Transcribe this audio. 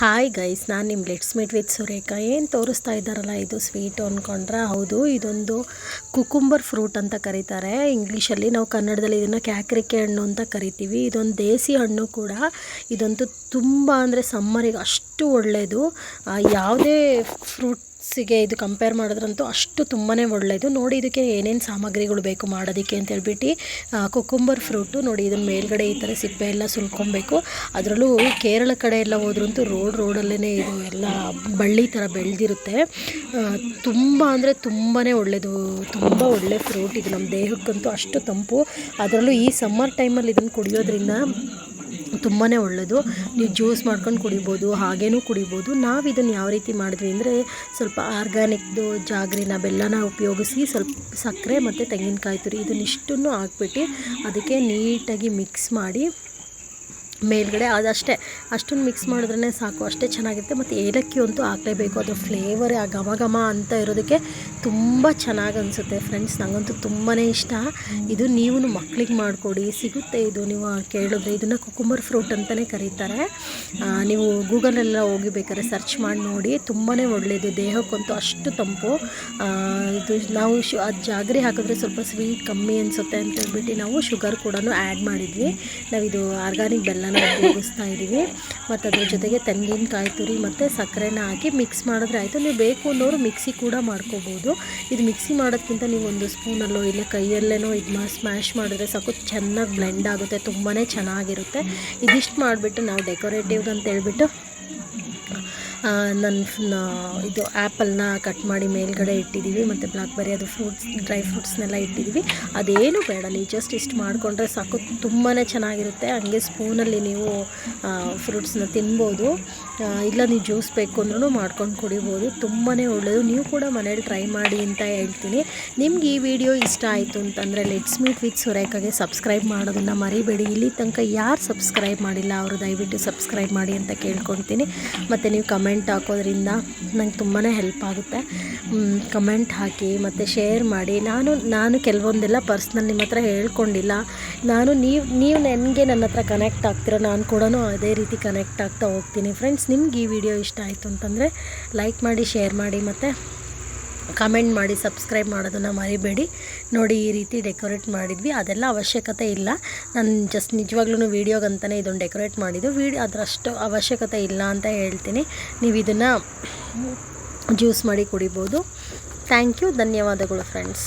Hi guys ನಾನು ನಿಮ್ಮ let's meet with Surekha ಏನು ತೋರಿಸ್ತಾ ಇದ್ದಾರಲ್ಲ ಇದು ಸ್ವೀಟು ಅಂದ್ಕೊಂಡ್ರೆ ಹೌದು, ಇದೊಂದು ಕುಕುಂಬರ್ ಫ್ರೂಟ್ ಅಂತ ಕರೀತಾರೆ. ಇಂಗ್ಲೀಷಲ್ಲಿ ನಾವು ಕನ್ನಡದಲ್ಲಿ ಇದನ್ನು ಕ್ಯಾಕ್ರಿಕೆ ಹಣ್ಣು ಅಂತ ಕರಿತೀವಿ. ಇದೊಂದು ದೇಸಿ ಹಣ್ಣು ಕೂಡ. ಇದಂತೂ ತುಂಬ ಅಂದರೆ ಸಮ್ಮರಿಗೆ ಅಷ್ಟು ಒಳ್ಳೆಯದು ಯಾವುದೇ ಯಾವುದೇ ಫ್ರೂಟ್ಸಿಗೆ ಇದು ಕಂಪೇರ್ ಮಾಡಿದ್ರಂತೂ ಅಷ್ಟು ತುಂಬಾ ಒಳ್ಳೆಯದು ನೋಡಿ ಇದಕ್ಕೆ ಏನೇನು ಸಾಮಗ್ರಿಗಳು ಬೇಕು ಮಾಡೋದಕ್ಕೆ ಅಂತ ಹೇಳ್ಬಿಟ್ಟು ಕುಕುಂಬರ್ ಫ್ರೂಟು ನೋಡಿ ಇದನ್ನ ಮೇಲ್ಗಡೆ ಈ ಥರ ಸಿಪ್ಪೆ ಎಲ್ಲ ಸುಲ್ಕೊಬೇಕು. ಅದರಲ್ಲೂ ಕೇರಳ ಕಡೆ ಎಲ್ಲ ಹೋದ್ರಂತೂ ರೋಡ್ ರೋಡಲ್ಲೇ ಇದು ಎಲ್ಲ ಬಳ್ಳಿ ಥರ ಬೆಳೆದಿರುತ್ತೆ. ತುಂಬ ಅಂದರೆ ತುಂಬಾ ಒಳ್ಳೆಯದು ತುಂಬ ಒಳ್ಳೆ ಫ್ರೂಟ್ ಇದು ನಮ್ಮ ದೇಹಕ್ಕಂತೂ ಅಷ್ಟು ತಂಪು. ಅದರಲ್ಲೂ ಈ ಸಮ್ಮರ್ ಟೈಮಲ್ಲಿ ಇದನ್ನು ಕುಡಿಯೋದ್ರಿಂದ ತುಂಬಾ ಒಳ್ಳೆಯದು ನೀವು ಜ್ಯೂಸ್ ಮಾಡ್ಕೊಂಡು ಕುಡಿಬೋದು, ಹಾಗೇನೂ ಕುಡಿಬೋದು. ನಾವು ಇದನ್ನು ಯಾವ ರೀತಿ ಮಾಡಿದ್ವಿ ಅಂದರೆ ಸ್ವಲ್ಪ ಆರ್ಗ್ಯಾನಿಕ್ದು ಜಾಗ್ರಿನ ಬೆಲ್ಲನ ಉಪಯೋಗಿಸಿ ಸ್ವಲ್ಪ ಸಕ್ಕರೆ ಮತ್ತು ತೆಂಗಿನಕಾಯಿ ತುರಿ ಇದನ್ನಿಷ್ಟನ್ನು ಹಾಕ್ಬಿಟ್ಟು ಅದಕ್ಕೆ ನೀಟಾಗಿ ಮಿಕ್ಸ್ ಮಾಡಿ ಮೇಲ್ಗಡೆ ಅದಷ್ಟೇ ಅಷ್ಟನ್ನು ಮಿಕ್ಸ್ ಮಾಡಿದ್ರೇ ಸಾಕು, ಅಷ್ಟೇ ಚೆನ್ನಾಗಿರುತ್ತೆ. ಮತ್ತು ಏಲಕ್ಕಿ ಅಂತೂ ಹಾಕಲೇಬೇಕು, ಅದರ ಫ್ಲೇವರ್ ಆ ಘಮ ಘಮ ಅಂತ ಇರೋದಕ್ಕೆ ತುಂಬ ಚೆನ್ನಾಗಿ ಅನಿಸುತ್ತೆ ಫ್ರೆಂಡ್ಸ್ ನನಗಂತೂ ತುಂಬಾ ಇಷ್ಟ. ಇದು ನೀವು ಮಕ್ಕಳಿಗೆ ಮಾಡಿಕೊಡಿ, ಸಿಗುತ್ತೆ ಇದು ನೀವು ಕೇಳಿದ್ರೆ. ಇದನ್ನು ಕುಕುಂಬರ್ ಫ್ರೂಟ್ ಅಂತಲೇ ಕರೀತಾರೆ. ನೀವು ಗೂಗಲೆಲ್ಲ ಹೋಗಿ ಬೇಕಾದ್ರೆ ಸರ್ಚ್ ಮಾಡಿ ನೋಡಿ. ತುಂಬಾ ಒಳ್ಳೆಯದು ದೇಹಕ್ಕಂತೂ ಅಷ್ಟು ತಂಪು. ಇದು ನಾವು ಶು, ಅದು ಜಾಗರಿ ಹಾಕಿದ್ರೆ ಸ್ವಲ್ಪ ಸ್ವೀಟ್ ಕಮ್ಮಿ ಅನಿಸುತ್ತೆ ಅಂತ ಹೇಳ್ಬಿಟ್ಟು ನಾವು ಶುಗರ್ ಕೂಡ ಆ್ಯಡ್ ಮಾಡಿದ್ವಿ. ನಾವಿದು ಆರ್ಗಾನಿಕ್ ಬೆಲ್ಲನ ಉಪಯೋಗಿಸ್ತಾ ಇದ್ದೀವಿ. ಮತ್ತು ಅದ್ರ ಜೊತೆಗೆ ತೆಂಗಿನಕಾಯಿ ತುರಿ ಮತ್ತು ಸಕ್ಕರೆನ ಹಾಕಿ ಮಿಕ್ಸ್ ಮಾಡಿದ್ರೆ ಆಯಿತು. ನೀವು ಬೇಕು ಅನ್ನೋರು ಮಿಕ್ಸಿ ಕೂಡ ಮಾಡ್ಕೋಬೋದು. ಇದು ಮಿಕ್ಸಿ ಮಾಡೋದ್ಕಿಂತ ನೀವು ಒಂದು ಸ್ಪೂನಲ್ಲೋ ಇಲ್ಲ ಕೈಯಲ್ಲೇನೋ ಇದು ಮಾ ಸ್ಮ್ಯಾಶ್ ಮಾಡಿದ್ರೆ ಸಾಕು. ಚೆನ್ನಾಗಿ ಬ್ಲೆಂಡ್ ಆಗುತ್ತೆ. ತುಂಬಾ ಚೆನ್ನಾಗಿರುತ್ತೆ. ಇದಿಷ್ಟು ಮಾಡಿಬಿಟ್ಟು ನಾವು ಡೆಕೋರೇಟಿವ್ಗೆ ಅಂತ ಹೇಳ್ಬಿಟ್ಟು ನನ್ನ ಇದು ಆ್ಯಪಲ್ನ ಕಟ್ ಮಾಡಿ ಮೇಲ್ಗಡೆ ಇಟ್ಟಿದ್ದೀವಿ, ಮತ್ತು ಬ್ಲಾಕ್ಬೆರಿ ಅದು ಫ್ರೂಟ್ಸ್, ಡ್ರೈ ಫ್ರೂಟ್ಸ್ನೆಲ್ಲ ಇಟ್ಟಿದ್ದೀವಿ. ಅದೇನು ಬೇಡ, ನೀವು ಜಸ್ಟ್ ಇಷ್ಟು ಮಾಡಿಕೊಂಡ್ರೆ ಸಾಕು ತುಂಬಾ ಚೆನ್ನಾಗಿರುತ್ತೆ. ಹಂಗೆ ಸ್ಪೂನಲ್ಲಿ ನೀವು ಫ್ರೂಟ್ಸ್ನ ತಿನ್ಬೋದು. ಇಲ್ಲ ನೀವು ಜ್ಯೂಸ್ ಬೇಕು ಅಂದ್ರೂ ಮಾಡ್ಕೊಂಡು ಕುಡಿಬೋದು. ತುಂಬಾ ಒಳ್ಳೆಯದು ನೀವು ಕೂಡ ಮನೇಲಿ ಟ್ರೈ ಮಾಡಿ ಅಂತ ಹೇಳ್ತೀನಿ. ನಿಮ್ಗೆ ಈ ವಿಡಿಯೋ ಇಷ್ಟ ಆಯಿತು ಅಂತಂದರೆ ಲೆಟ್ಸ್ ಮೀಟ್ ವಿತ್ ಸುರೇಖಾಗೆ ಸಬ್ಸ್ಕ್ರೈಬ್ ಮಾಡೋದನ್ನು ಮರಿಬೇಡಿ. ಇಲ್ಲಿ ತನಕ ಯಾರು ಸಬ್ಸ್ಕ್ರೈಬ್ ಮಾಡಿಲ್ಲ, ಅವರು ದಯವಿಟ್ಟು ಸಬ್ಸ್ಕ್ರೈಬ್ ಮಾಡಿ ಅಂತ ಕೇಳ್ಕೊತೀನಿ ಮತ್ತು ನೀವು ಕಮೆಂಟ್ ಹಾಕೋದ್ರಿಂದ ನಂಗೆ ತುಂಬಾ ಹೆಲ್ಪ್ ಆಗುತ್ತೆ. ಕಮೆಂಟ್ ಹಾಕಿ ಮತ್ತು ಶೇರ್ ಮಾಡಿ. ನಾನು ನಾನು ಕೆಲವೊಂದೆಲ್ಲ ಪರ್ಸ್ನಲ್ ನಿಮ್ಮ ಹತ್ರ ಹೇಳ್ಕೊಂಡಿಲ್ಲ. ನಾನು ನೀವು ನೀವು ನನಗೆ ನನ್ನ ಹತ್ರ ಕನೆಕ್ಟ್ ಆಗ್ತೀರ, ನಾನು ಕೂಡ ಅದೇ ರೀತಿ ಕನೆಕ್ಟ್ ಆಗ್ತಾ ಹೋಗ್ತೀನಿ. ಫ್ರೆಂಡ್ಸ್ ನಿಮ್ಗೆ ಈ ವಿಡಿಯೋ ಇಷ್ಟ ಆಯಿತು ಅಂತಂದರೆ ಲೈಕ್ ಮಾಡಿ ಶೇರ್ ಮಾಡಿ ಮತ್ತು ಕಮೆಂಟ್ ಮಾಡಿ, ಸಬ್ಸ್ಕ್ರೈಬ್ ಮಾಡೋದನ್ನು ಮರಿಬೇಡಿ. ನೋಡಿ, ಈ ರೀತಿ ಡೆಕೋರೇಟ್ ಮಾಡಿದ್ವಿ. ಅದೆಲ್ಲ ಅವಶ್ಯಕತೆ ಇಲ್ಲ. ನಾನು ಜಸ್ಟ್ ನಿಜವಾಗ್ಲೂ ವೀಡಿಯೋಗಂತಲೇ ಇದನ್ನು ಡೆಕೋರೇಟ್ ಮಾಡಿದ್ದು. ವೀಡಿಯೋ ಅದರಷ್ಟು ಅವಶ್ಯಕತೆ ಇಲ್ಲ ಅಂತ ಹೇಳ್ತೀನಿ. ನೀವು ಇದನ್ನು ಜ್ಯೂಸ್ ಮಾಡಿ ಕುಡಿಬೋದು. ಥ್ಯಾಂಕ್ ಯು ಧನ್ಯವಾದಗಳು ಫ್ರೆಂಡ್ಸ್